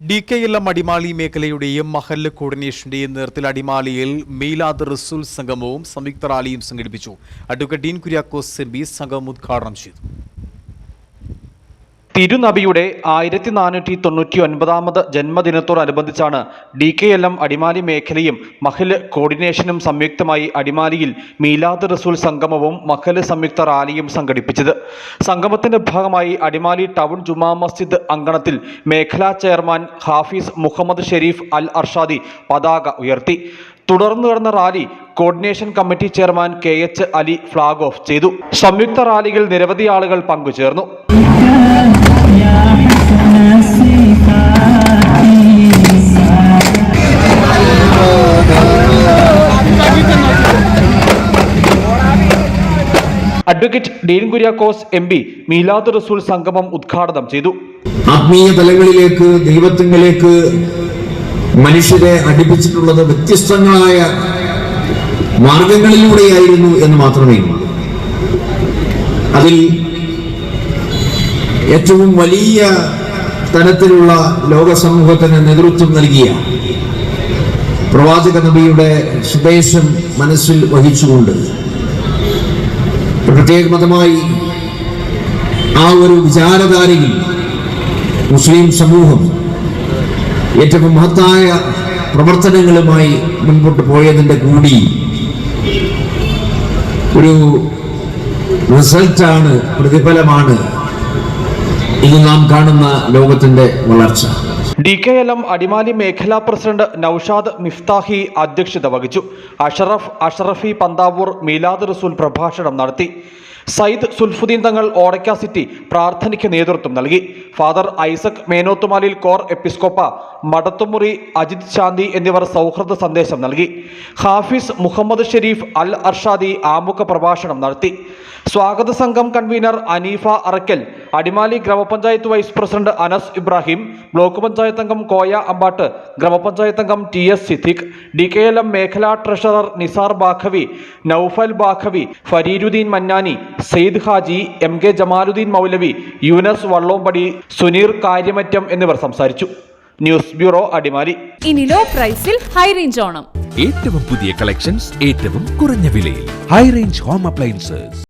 D K L M Adimali മേഖലയുടെയും മഹല്ല് കോർഡിനേഷന്റെയും നേതൃത്വത്തിൽ അടിമാലിയിൽ മീലാദ് റസൂൽ സംഗമവും സംയുക്ത റാലിയും സംഘടിപ്പിച്ചു. അഡ്വക്കേറ്റ് ഡീൻ കുര്യാക്കോസ് എം സംഗമം ഉദ്ഘാടനം ചെയ്തു. തിരുനബിയുടെ ആയിരത്തി നാനൂറ്റി തൊണ്ണൂറ്റി ഒൻപതാമത് ജന്മദിനത്തോടനുബന്ധിച്ചാണ് D K L M Adimali മേഖലയും മഹൽ കോർഡിനേഷനും സംയുക്തമായി അടിമാലിയിൽ മീലാദ് റസൂൽ സംഗമവും മഹൽ സംയുക്ത റാലിയും സംഘടിപ്പിച്ചത്. സംഗമത്തിന്റെ ഭാഗമായി അടിമാലി ടൗൺ ജുമാ മസ്ജിദ് അങ്കണത്തിൽ മേഖലാ ചെയർമാൻ ഹാഫിസ് മുഹമ്മദ് ഷെരീഫ് അൽ അർഷാദി പതാക ഉയർത്തി. തുടർന്ന് നടന്ന rally coordination committee chairman K H Ali flag off ചെയ്തു. സംയുക്ത റാലിയിൽ നിരവധി ആളുകൾ പങ്കുചേർന്നു. Advocate Dean Kuriakose M P Milad Rasool സംഗമം ഉദ്ഘാടനം ചെയ്തു ആത്മീയ തലങ്ങളിലേക്ക് ദൈവത്തിങ്ങളിലേക്ക് മനുഷ്യരെ അടുപ്പിച്ചിട്ടുള്ളത് വ്യത്യസ്തങ്ങളായ മാർഗങ്ങളിലൂടെയായിരുന്നു എന്ന് മാത്രമേ. അതിൽ ഏറ്റവും വലിയ തരത്തിലുള്ള ലോക സമൂഹത്തിന് നേതൃത്വം നൽകിയ പ്രവാചക നബിയുടെ സുദേശം മനസ്സിൽ വഹിച്ചുകൊണ്ട് പ്രത്യേകമതമായി ആ ഒരു വിചാരധാരയിൽ മുസ്ലിം സമൂഹം ഏറ്റവും മഹത്തായ പ്രവർത്തനങ്ങളുമായി മുൻപോട്ട് പോയതിന്റെ കൂടി ഒരു റിസൾട്ടാണ് പ്രതിഫലമാണ് ഇന്ന് നാം കാണുന്ന ലോകത്തിന്റെ വളർച്ച. D K L M Adimali മേഖലാ പ്രസിഡന്റ് നൌഷാദ് മിഫ്താഹി അധ്യക്ഷത വഹിച്ചു. അഷറഫ് അഷറഫി പന്താവൂർ മീലാദ് റസൂൽ പ്രഭാഷണം നടത്തി. സയ്യിദ് സുൽഫുദ്ദീൻ തങ്ങൾ ഓടയ്ക്ക സിറ്റി പ്രാർത്ഥനയ്ക്ക് നേതൃത്വം നൽകി. ഫാദർ ഐസക് മേനോത്തുമാലിൽ കോർ എപ്പിസ്കോപ്പ മടത്തുമുറി അജിത് ശാന്തി എന്നിവർ സൗഹൃദ സന്ദേശം നൽകി. ഹാഫിസ് മുഹമ്മദ് ഷെരീഫ് അൽ അർഷാദി ആമുഖ പ്രഭാഷണം നടത്തി. സ്വാഗത സംഘം കൺവീനർ അനീഫ അറക്കൽ അടിമാലി ഗ്രാമപഞ്ചായത്ത് vice president Anas Ibrahim block panchayat അംഗം കോയ അമ്പാട്ട് ഗ്രാമപഞ്ചായത്ത് അംഗം T S Siddique D K L M മേഖലാ treasurer Nisar Baqavi Naufal Baqavi Fariruddeen Mannani Sayed Haji M K Jamaluddeen Maulavi Yunus Vallompadi Suneer Karyamattam എന്നിവർ സംസാരിച്ചു. News bureau Adimali. ഇനി low പ്രൈസിൽ high range Onam. ഏറ്റവും പുതിയ കളക്ഷൻസ് ഏറ്റവും കുറഞ്ഞ വിലയിൽ. High range home appliances